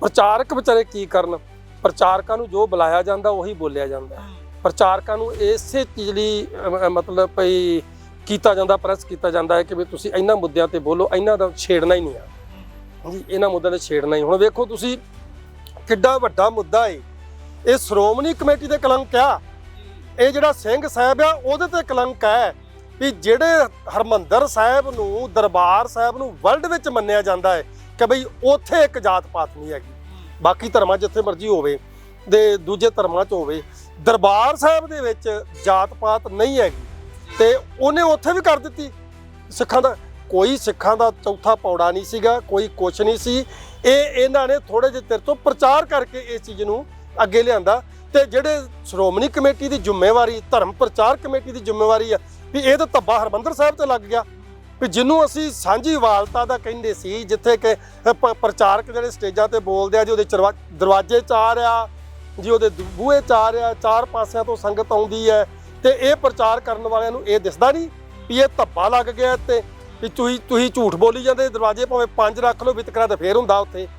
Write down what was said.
ਪ੍ਰਚਾਰਕ ਵਿਚਾਰੇ ਕੀ ਕਰਨ? ਪ੍ਰਚਾਰਕਾਂ ਨੂੰ ਜੋ ਬੁਲਾਇਆ ਜਾਂਦਾ ਉਹੀ ਬੋਲਿਆ ਜਾਂਦਾ। ਪ੍ਰਚਾਰਕਾਂ ਨੂੰ ਇਸੇ ਚੀਜ਼ ਲਈ ਮਤਲਬ ਭਈ ਕੀਤਾ ਜਾਂਦਾ ਪ੍ਰੈਸ ਕੀਤਾ ਜਾਂਦਾ ਹੈ ਕਿ ਵੀ ਤੁਸੀਂ ਇਹਨਾਂ ਮੁੱਦਿਆਂ ਤੇ ਬੋਲੋ ਇਹਨਾਂ ਦਾ ਛੇੜਨਾ ਹੀ ਨਹੀਂ ਆ। ਜੀ ਇਹਨਾਂ ਮੁੱਦਿਆਂ ਤੇ ਛੇੜਨਾ ਹੀ। ਹੁਣ ਵੇਖੋ ਤੁਸੀਂ ਕਿੱਡਾ ਵੱਡਾ ਮੁੱਦਾ ਏ। ਇਹ ਸ਼੍ਰੋਮਣੀ ਕਮੇਟੀ ਦੇ ਕਲੰਕ ਆ। ਇਹ ਜਿਹੜਾ ਸਿੰਘ ਸਾਹਿਬ ਆ ਉਹਦੇ ਤੇ ਕਲੰਕ ਹੈ ਵੀ ਜਿਹੜੇ ਹਰਮੰਦਰ ਸਾਹਿਬ ਨੂੰ ਦਰਬਾਰ ਸਾਹਿਬ ਨੂੰ ਵਰਲਡ ਵਿੱਚ ਮੰਨਿਆ ਜਾਂਦਾ ਹੈ ਕਿ ਬਈ ਉੱਥੇ ਇੱਕ ਜਾਤ ਪਾਤ ਨਹੀਂ ਹੈਗੀ। ਬਾਕੀ ਧਰਮਾਂ ਜਿੱਥੇ ਮਰਜ਼ੀ ਹੋਵੇ ਦੇ ਦੂਜੇ ਧਰਮਾਂ 'ਚ ਹੋਵੇ, ਦਰਬਾਰ ਸਾਹਿਬ ਦੇ ਵਿੱਚ ਜਾਤ ਪਾਤ ਨਹੀਂ ਹੈਗੀ ਤੇ ਉਹਨੇ ਉੱਥੇ ਵੀ ਕਰ ਦਿੱਤੀ। ਸਿੱਖਾਂ ਦਾ ਕੋਈ ਸਿੱਖਾਂ ਦਾ ਚੌਥਾ ਪੌੜਾ ਨਹੀਂ ਸੀਗਾ, ਕੋਈ ਕੁਛ ਨਹੀਂ ਸੀ। ਇਹ ਇਹਨਾਂ ਨੇ ਥੋੜੇ ਜਿਹੇ ਚਿਰ ਤੋਂ ਪ੍ਰਚਾਰ ਕਰਕੇ ਇਸ ਚੀਜ਼ ਨੂੰ ਅੱਗੇ ਲਿਆਂਦਾ ਤੇ ਜਿਹੜੇ ਸ਼੍ਰੋਮਣੀ ਕਮੇਟੀ ਦੀ ਜ਼ਿੰਮੇਵਾਰੀ, ਧਰਮ ਪ੍ਰਚਾਰ ਕਮੇਟੀ ਦੀ ਜ਼ਿੰਮੇਵਾਰੀ ਆ, ਵੀ ਇਹ ਤਾਂ ਧੱਬਾ ਹਰਮੰਦਰ ਸਾਹਿਬ ਤੇ ਲੱਗ ਗਿਆ। ਵੀ ਜਿਹਨੂੰ ਅਸੀਂ ਸਾਂਝੀ ਵਾਲਤਾ ਦਾ ਕਹਿੰਦੇ ਸੀ, ਜਿੱਥੇ ਕਿ ਪ- ਪ੍ਰਚਾਰਕ ਜਿਹੜੇ ਸਟੇਜਾਂ ਤੇ ਬੋਲਦੇ ਆ ਜੀ, ਉਹਦੇ ਚਰਵਾ- ਦਰਵਾਜ਼ੇ ਚਾਰ ਆ ਜੀ ਉਹਦੇ ਬੂਹੇ ਚਾਰ ਆ ਚਾਰ ਪਾਸਿਆਂ ਤੋਂ ਸੰਗਤ ਆਉਂਦੀ ਹੈ, ਤੇ ਇਹ ਪ੍ਰਚਾਰ ਕਰਨ ਵਾਲਿਆਂ ਨੂੰ ਇਹ ਦਿਸਦਾ ਨਹੀਂ ਵੀ ਇਹ ਧੱਬਾ ਲੱਗ ਗਿਆ ਤੇ ਵੀ ਤੁਸੀਂ ਤੁਸੀਂ ਝੂਠ ਬੋਲੀ ਜਾਂਦੇ, ਦਰਵਾਜ਼ੇ ਭਾਵੇਂ ਪੰਜ ਰੱਖ ਲਓ, ਵਿਤਕਰਾ ਤਾਂ ਫੇਰ ਹੁੰਦਾ ਉੱਥੇ।